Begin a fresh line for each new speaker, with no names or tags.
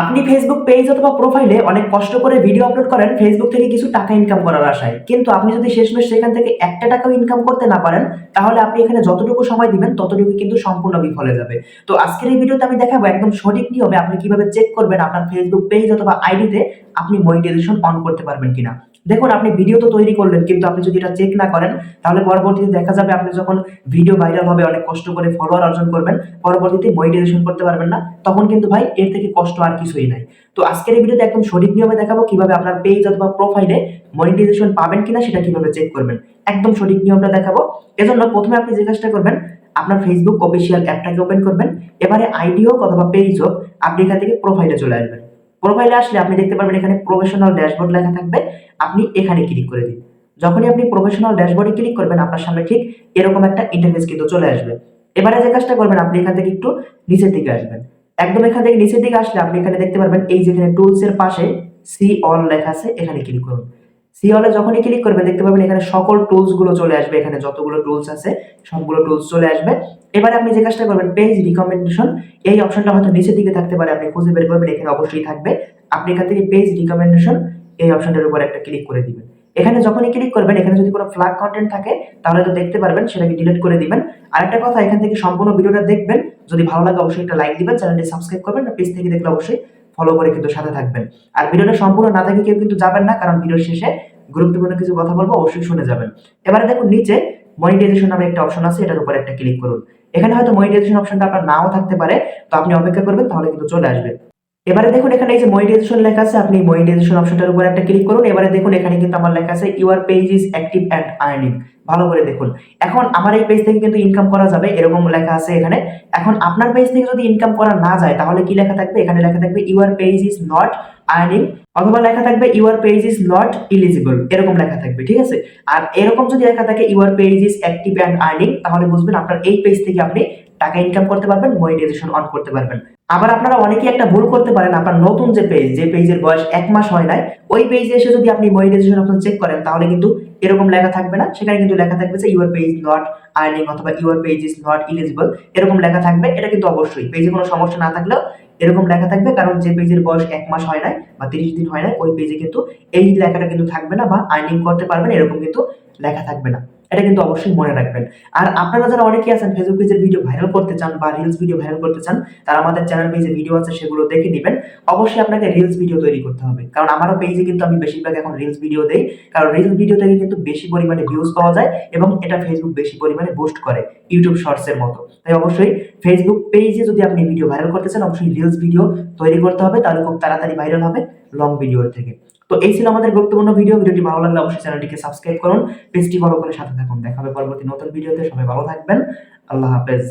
আপনি Facebook page অথবা প্রোফাইলে অনেক কষ্ট করে ভিডিও আপলোড করেন ফেসবুক থেকে কিছু টাকা ইনকাম করার আশায়। কিন্তু আপনি যদি শেষমেশ সেখান থেকে একটা টাকাও ইনকাম করতে না পারেন, তাহলে আপনি এখানে যতটুকু সময় দিবেন ততটুকু কিন্তু সম্পূর্ণ বিফলে যাবে। তো আজকের এই ভিডিওতে আমি দেখাবো একদম সঠিক নিয়মে আপনি কীভাবে চেক করবেন আপনার ফেসবুক পেজ অথবা আইডিতে আপনি মনিটাইজেশন অন করতে পারবেন কিনা। দেখুন, আপনি ভিডিও তো তৈরি করলেন, কিন্তু আপনি যদি এটা চেক না করেন, তাহলে পরবর্তীতে দেখা যাবে আপনি যখন ভিডিও ভাইরাল হবে, অনেক কষ্ট করে ফলোয়ার অর্জন করবেন, পরবর্তীতে মনিটাইজেশন করতে পারবেন না, তখন কিন্তু ভাই এর থেকে কষ্ট আর কিছুই নাই। তো আজকের এই ভিডিওতে একদম সঠিক নিয়মে দেখাবো কীভাবে আপনার পেজ অথবা প্রোফাইলে মনিটাইজেশন পাবেন কিনা, সেটা কীভাবে চেক করবেন। একদম সঠিক নিয়মটা দেখাবো। এজন্য প্রথমে আপনি যে কাজটা করবেন, আপনার ফেসবুক অফিসিয়াল অ্যাপটাকে ওপেন করবেন, এবারে আইডি হোক অথবা পেজ হোক, আপনি এখান থেকে প্রোফাইলে চলে আসবেন। প্রোফাইলে আসলে আপনি দেখতে পারবেন এখানে প্রফেশনাল ড্যাশবোর্ড লেখা থাকবে। আপনি এখানে ক্লিক করে দিন। যখনই আপনি প্রফেশনাল ড্যাশবোর্ডে ক্লিক করবেন, আপনার সামনে ঠিক এরকম একটা ইন্টারফেস কিন্তু চলে আসবে। এবারে যে কাজটা করবেন, আপনি এখান থেকে একটু নিচের দিকে আসবেন। একদম এখান থেকে নিচের দিকে আসলে আপনি এখানে দেখতে পারবেন, এই যেখানে টুলস এর পাশে সি অল লেখা আছে, এখানে ক্লিক করুন। সি অলে যখনই ক্লিক করবেন, দেখতে পাবেন এখানে সকল টুলসগুলো চলে আসবে এখানে, যতগুলো টুলস আছে, সবগুলো টুলস চলে আসবে। এবারে আপনি যে কাজটা করবেন পেজ রিকমেন্ডেশন এই অপশনটা হয়তো নিচের দিকে থাকতে পারে, আপনি খুঁজে বের করবেন, এখানে অবশ্যই থাকবে। আপনি এখান থেকে পেজ রিকমেন্ডেশন এই অপশনটার উপর একটা ক্লিক করে দিবেন। এখানে যখনই ক্লিক করবেন, এখানে যদি কোনো ফ্ল্যাগ কন্টেন্ট থাকে, তাহলে তো দেখতে পারবেন, সেটাকে ডিলিট করে দিবেন। আর একটা কথা, এখান থেকে সম্পূর্ণ ভিডিওটা দেখবেন। যদি ভালো লাগে, অবশ্যই একটা লাইক দিবেন চ্যানেলটি সাবস্ক্রাইব করবেন পেজ থেকে দেখলে অবশ্যই ফলো করে কিন্তু সাথে থাকবেন। আর ভিডিওটা সম্পূর্ণ না থাকে কেউ কিন্তু যাবেন না, কারণ ভিডিওর শেষে গুরুত্বপূর্ণ কিছু কথা বলব, অবশ্যই শুনে যাবেন। এবারে দেখুন, নিচে মনিটাইজেশন নামে একটা অপশন আছে, এটার উপর একটা ক্লিক করুন। এখানে হয়তো মনিটাইজেশন অপশনটা আপনার নাও থাকতে পারে, তো আপনি অপেক্ষা করবেন, তাহলে কিন্তু চলে আসবে। এবারে দেখুন এখানে এই যে মনিটাইজেশন লেখা আছে, আপনি মনিটাইজেশন অপশনটার উপর একটা ক্লিক করুন। এবারে দেখুন এখানে কিন্তু আমার লেখা আছে your page is active and earning ভালো করে দেখুন। এখন আমার এই পেজ থেকে কিন্তু ইনকাম করা যাবে, এরকম লেখা আছে এখানে। এখন আপনার পেজ থেকে যদি ইনকাম করা না যায়, তাহলে কি লেখা থাকবে? এখানে লেখা থাকবে your page is not earning অথবা লেখা থাকবে your page is not eligible এরকম লেখা থাকবে, ঠিক আছে? আর এরকম যদি লেখা থাকে your page is active and earning তাহলে বুঝবেন আপনার এই পেজ থেকে আপনি টাকা ইনকাম করতে পারবেন মনিটাইজেশন অন করতে পারবেন। আবার আপনারা অনেকেই একটা ভুল করতে পারেন, আপনার নতুন যে পেজ যে পেজের বয়স এক মাস হয় নাই, ওই পেজে এসে যদি আপনি মনিটাইজেশন অপশন চেক করেন, তাহলে কিন্তু এরকম লেখা থাকবে না। সেখানে কিন্তু লেখা থাকবে যে ইউর পেজ নট আর্নিং অথবা your page is not eligible এরকম লেখা থাকবে। এটা কিন্তু অবশ্যই পেজে কোনো সমস্যা না থাকলেও এরকম লেখা থাকবে, কারণ যে পেজের বয়স এক মাস হয় নাই বা তিরিশ দিন হয় নাই, ওই পেজে কিন্তু এই লেখাটা কিন্তু থাকবে না বা আর্নিং করতে পারবেন, এরকম কিন্তু লেখা থাকবে না। এটা কিন্তু অবশ্যই মনে রাখবেন। আর আপনারা যারা অনেকেই আছেন ফেসবুক পেজের ভিডিও ভাইরাল করতে চান বা রিলস ভিডিও ভাইরাল করতে চান, তারা আমাদের চ্যানেল পেজে ভিডিও আছে, সেগুলো দেখে নেবেন। অবশ্যই আপনাকে রিলস ভিডিও তৈরি করতে হবে। কারণ আমারও পেজে কিন্তু আমি বেশিরভাগ এখন রিলস ভিডিও দেই। কারণ রিলস ভিডিও থেকে কিন্তু বেশি পরিমাণে ভিউজ পাওয়া যায় এবং এটা ফেসবুক বেশি পরিমাণে বুস্ট করে ইউটিউব শর্টসের মতো। তাই অবশ্যই ফেসবুক পেজে যদি আপনি ভিডিও ভাইরাল করতে চান, অবশ্যই রিলস ভিডিও তৈরি করতে হবে। তাহলে খুব তাড়াতাড়ি ভাইরাল হবে লং ভিডিওর থেকে। তো এই ছিল আমাদের গুরুত্বপূর্ণ ভিডিও ভিডিওটি ভালো লাগলে অবশ্যই চ্যানেলটিকে সাবস্ক্রাইব করুন। পেজটি ফলো করে সাথে থাকুন। দেখা হবে পরবর্তী নতুন ভিডিওতে সবাই ভালো থাকবেন। আল্লাহ হাফেজ।